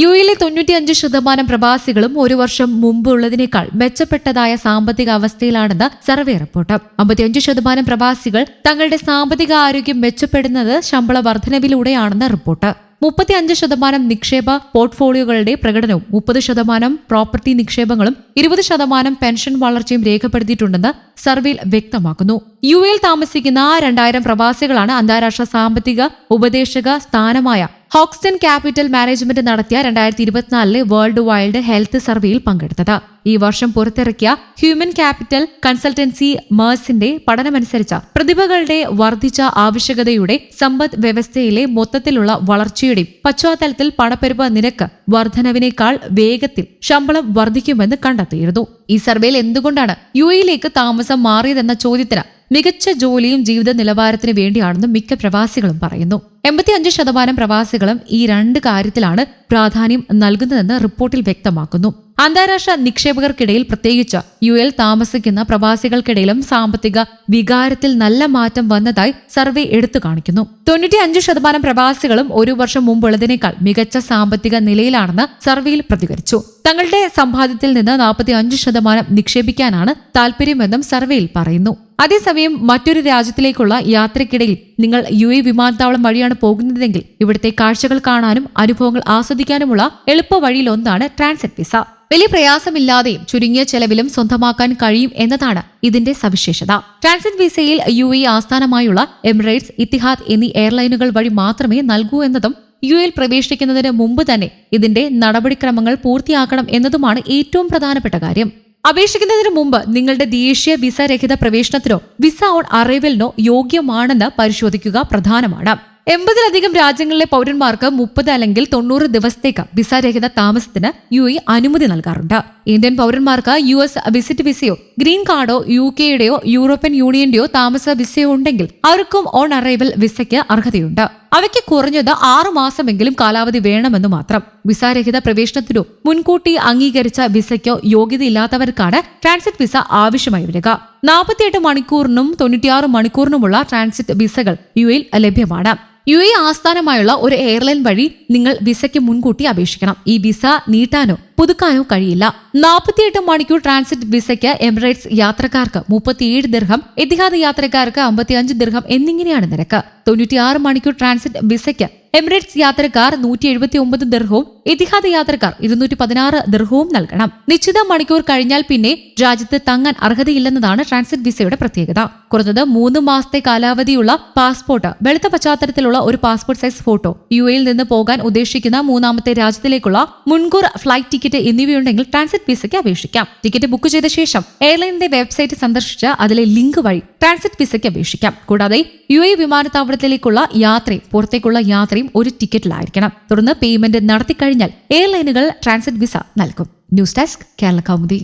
U എയിലെ തൊണ്ണൂറ്റിയഞ്ച് ശതമാനം പ്രവാസികളും ഒരു വർഷം മുമ്പുള്ളതിനേക്കാൾ മെച്ചപ്പെട്ടതായ സാമ്പത്തിക അവസ്ഥയിലാണെന്ന് സർവേ റിപ്പോർട്ട്. അമ്പത്തിയഞ്ച് ശതമാനം പ്രവാസികൾ തങ്ങളുടെ സാമ്പത്തിക ആരോഗ്യം മെച്ചപ്പെടുന്നത് ശമ്പള വർധനവിലൂടെയാണെന്ന് റിപ്പോർട്ട്. മുപ്പത്തിയഞ്ച് ശതമാനം നിക്ഷേപ പോർട്ട്ഫോളിയോകളുടെ പ്രകടനവും മുപ്പത് ശതമാനം പ്രോപ്പർട്ടി നിക്ഷേപങ്ങളും ഇരുപത് ശതമാനം പെൻഷൻ വളർച്ചയും രേഖപ്പെടുത്തിയിട്ടുണ്ടെന്ന് സർവേയിൽ വ്യക്തമാക്കുന്നു. യു എയിൽ താമസിക്കുന്ന രണ്ടായിരം പ്രവാസികളാണ് അന്താരാഷ്ട്ര സാമ്പത്തിക ഉപദേശക സ്ഥാനമായ ഹോക്സ്റ്റൺ ക്യാപിറ്റൽ മാനേജ്മെന്റ് നടത്തിയ രണ്ടായിരത്തി ഇരുപത്തിനാലിലെ വേൾഡ് വൈൽഡ് ഹെൽത്ത് സർവേയിൽ പങ്കെടുത്തത്. ഈ വർഷം പുറത്തിറക്കിയ ഹ്യൂമൻ ക്യാപിറ്റൽ കൺസൾട്ടൻസി മേഴ്സിന്റെ പഠനമനുസരിച്ച് പ്രതിഭകളുടെ വർദ്ധിച്ച ആവശ്യകതയുടെ സമ്പദ് വ്യവസ്ഥയിലെ മൊത്തത്തിലുള്ള വളർച്ചയുടെയും പശ്ചാത്തലത്തിൽ പണപ്പെരുപ്പ നിരക്ക് വർധനവിനേക്കാൾ വേഗത്തിൽ ശമ്പളം വർദ്ധിക്കുമെന്ന് കണ്ടെത്തിയിരുന്നു. ഈ സർവേയിൽ എന്തുകൊണ്ടാണ് യു എയിലേക്ക് താമസം മാറിയതെന്ന ചോദ്യത്തിന് മികച്ച ജോലിയും ജീവിത നിലവാരത്തിനു വേണ്ടിയാണെന്നും മിക്ക പ്രവാസികളും പറയുന്നു. എൺപത്തിയഞ്ച് ശതമാനം പ്രവാസികളും ഈ രണ്ട് കാര്യത്തിലാണ് പ്രാധാന്യം നൽകുന്നതെന്ന് റിപ്പോർട്ടിൽ വ്യക്തമാക്കുന്നു. അന്താരാഷ്ട്ര നിക്ഷേപകർക്കിടയിൽ പ്രത്യേകിച്ച് യു എൽ താമസിക്കുന്ന പ്രവാസികൾക്കിടയിലും സാമ്പത്തിക വികാരത്തിൽ നല്ല മാറ്റം വന്നതായി സർവേ എടുത്തു കാണിക്കുന്നു. തൊണ്ണൂറ്റി അഞ്ച് ശതമാനം പ്രവാസികളും ഒരു വർഷം മുമ്പുള്ളതിനേക്കാൾ മികച്ച സാമ്പത്തിക നിലയിലാണെന്ന് സർവേയിൽ പ്രതികരിച്ചു. തങ്ങളുടെ സമ്പാദ്യത്തിൽ നിന്ന് നാൽപ്പത്തി അഞ്ച് ശതമാനം നിക്ഷേപിക്കാനാണ് താൽപര്യമെന്നും സർവേയിൽ പറയുന്നു. അതേസമയം മറ്റൊരു രാജ്യത്തിലേക്കുള്ള യാത്രയ്ക്കിടയിൽ നിങ്ങൾ യു എ വിമാനത്താവളം വഴിയാണ് പോകുന്നതെങ്കിൽ ഇവിടുത്തെ കാഴ്ചകൾ കാണാനും അനുഭവങ്ങൾ ആസ്വദിക്കാനുമുള്ള എളുപ്പ വഴിയിലൊന്നാണ് ട്രാൻസിറ്റ് വിസ. വലിയ പ്രയാസമില്ലാതെയും ചുരുങ്ങിയ ചെലവിലും സ്വന്തമാക്കാൻ കഴിയും എന്നതാണ് ഇതിന്റെ സവിശേഷത. ട്രാൻസിറ്റ് വിസയിൽ യു എ ആസ്ഥാനമായുള്ള എമിറേറ്റ്സ് ഇത്തിഹാദ് എന്നീ എയർലൈനുകൾ വഴി മാത്രമേ നൽകൂ എന്നതും യു എൽ പ്രവേശിക്കുന്നതിന് മുമ്പ് തന്നെ ഇതിന്റെ നടപടിക്രമങ്ങൾ പൂർത്തിയാക്കണം എന്നതുമാണ് ഏറ്റവും പ്രധാനപ്പെട്ട കാര്യം. അപേക്ഷിക്കുന്നതിന് മുമ്പ് നിങ്ങളുടെ ദേശീയ വിസ രഹിത പ്രവേശനത്തിനോ വിസ ഓൺ അറൈവലിനോ യോഗ്യമാണെന്ന് പരിശോധിക്കുക പ്രധാനമാണ്. എൺപതിലധികം രാജ്യങ്ങളിലെ പൗരന്മാർക്ക് മുപ്പത് അല്ലെങ്കിൽ തൊണ്ണൂറ് ദിവസത്തേക്ക് വിസ രഹിത താമസത്തിന് യു എ അനുമതി നൽകാറുണ്ട്. ഇന്ത്യൻ പൗരന്മാർക്ക് യു എസ് വിസിറ്റ് വിസയോ ഗ്രീൻ കാർഡോ യു കെയുടെയോ യൂറോപ്യൻ യൂണിയന്റെയോ താമസ വിസയോ ഉണ്ടെങ്കിൽ അവർക്കും ഓൺ അറൈവൽ വിസയ്ക്ക് അർഹതയുണ്ട്. അവയ്ക്ക് കുറഞ്ഞത് ആറു മാസമെങ്കിലും കാലാവധി വേണമെന്ന് മാത്രം. വിസാരഹിത പ്രവേശനത്തിനോ മുൻകൂട്ടി അംഗീകരിച്ച വിസയ്ക്കോ യോഗ്യതയില്ലാത്തവർക്കാണ് ട്രാൻസിറ്റ് വിസ ആവശ്യമായി വരിക. നാൽപ്പത്തിയെട്ട് മണിക്കൂറിനും തൊണ്ണൂറ്റിയാറ് മണിക്കൂറിനുമുള്ള ട്രാൻസിറ്റ് വിസകൾ യു എയിൽ ലഭ്യമാണ്. യു എ ആസ്ഥാനമായുള്ള ഒരു എയർലൈൻ വഴി നിങ്ങൾ വിസയ്ക്ക് മുൻകൂട്ടി അപേക്ഷിക്കണം. ഈ വിസ നീട്ടാനോ പുതുക്കാനോ കഴിയില്ല. നാൽപ്പത്തിയെട്ട് മണിക്കൂർ ട്രാൻസിറ്റ് വിസയ്ക്ക് എമിറേറ്റ്സ് യാത്രക്കാർക്ക് മുപ്പത്തിയേഴ് ദീർഘം എത്തിഹാദ് യാത്രക്കാർക്ക് അമ്പത്തിയഞ്ച് ദീർഘം എന്നിങ്ങനെയാണ് നിരക്ക്. തൊണ്ണൂറ്റിയാറ് മണിക്കൂർ ട്രാൻസിറ്റ് വിസയ്ക്ക് എമിറേറ്റ്സ് യാത്രക്കാർ നൂറ്റി എഴുപത്തി ഒമ്പത് ദർഹവും എതിഹാദ് യാത്രക്കാർ ഇരുന്നൂറ്റി പതിനാറ് ദർഹവും നൽകണം. നിശ്ചിത മണിക്കൂർ കഴിഞ്ഞാൽ പിന്നെ രാജ്യത്ത് തങ്ങാൻ അർഹതയില്ലെന്നതാണ് ട്രാൻസിറ്റ് വിസയുടെ പ്രത്യേകത. കുറഞ്ഞത് മൂന്ന് മാസത്തെ കാലാവധിയുള്ള പാസ്പോർട്ട് വെളുത്ത പശ്ചാത്തലത്തിലുള്ള ഒരു പാസ്പോർട്ട് സൈസ് ഫോട്ടോ യു എയിൽ നിന്ന് പോകാൻ ഉദ്ദേശിക്കുന്ന മൂന്നാമത്തെ രാജ്യത്തിലേക്കുള്ള മുൻകൂർ ഫ്ലൈറ്റ് ടിക്കറ്റ് എന്നിവയുണ്ടെങ്കിൽ ട്രാൻസിറ്റ് വിസയ്ക്ക് അപേക്ഷിക്കാം. ടിക്കറ്റ് ബുക്ക് ചെയ്ത ശേഷം എയർലൈനിന്റെ വെബ്സൈറ്റ് സന്ദർശിച്ച് അതിലെ ലിങ്ക് വഴി ട്രാൻസിറ്റ് വിസയ്ക്ക് അപേക്ഷിക്കാം. കൂടാതെ യു എ വിമാനത്താവളത്തിലേക്കുള്ള യാത്രയും പുറത്തേക്കുള്ള യാത്രയും ഒരു ടിക്കറ്റിലായിരിക്കണം. തുടർന്ന് പേയ്മെന്റ് നടത്തിക്കഴിഞ്ഞാൽ എയർലൈനുകൾ ട്രാൻസിറ്റ് വിസ നൽകും. News desk Kerala Kaumudi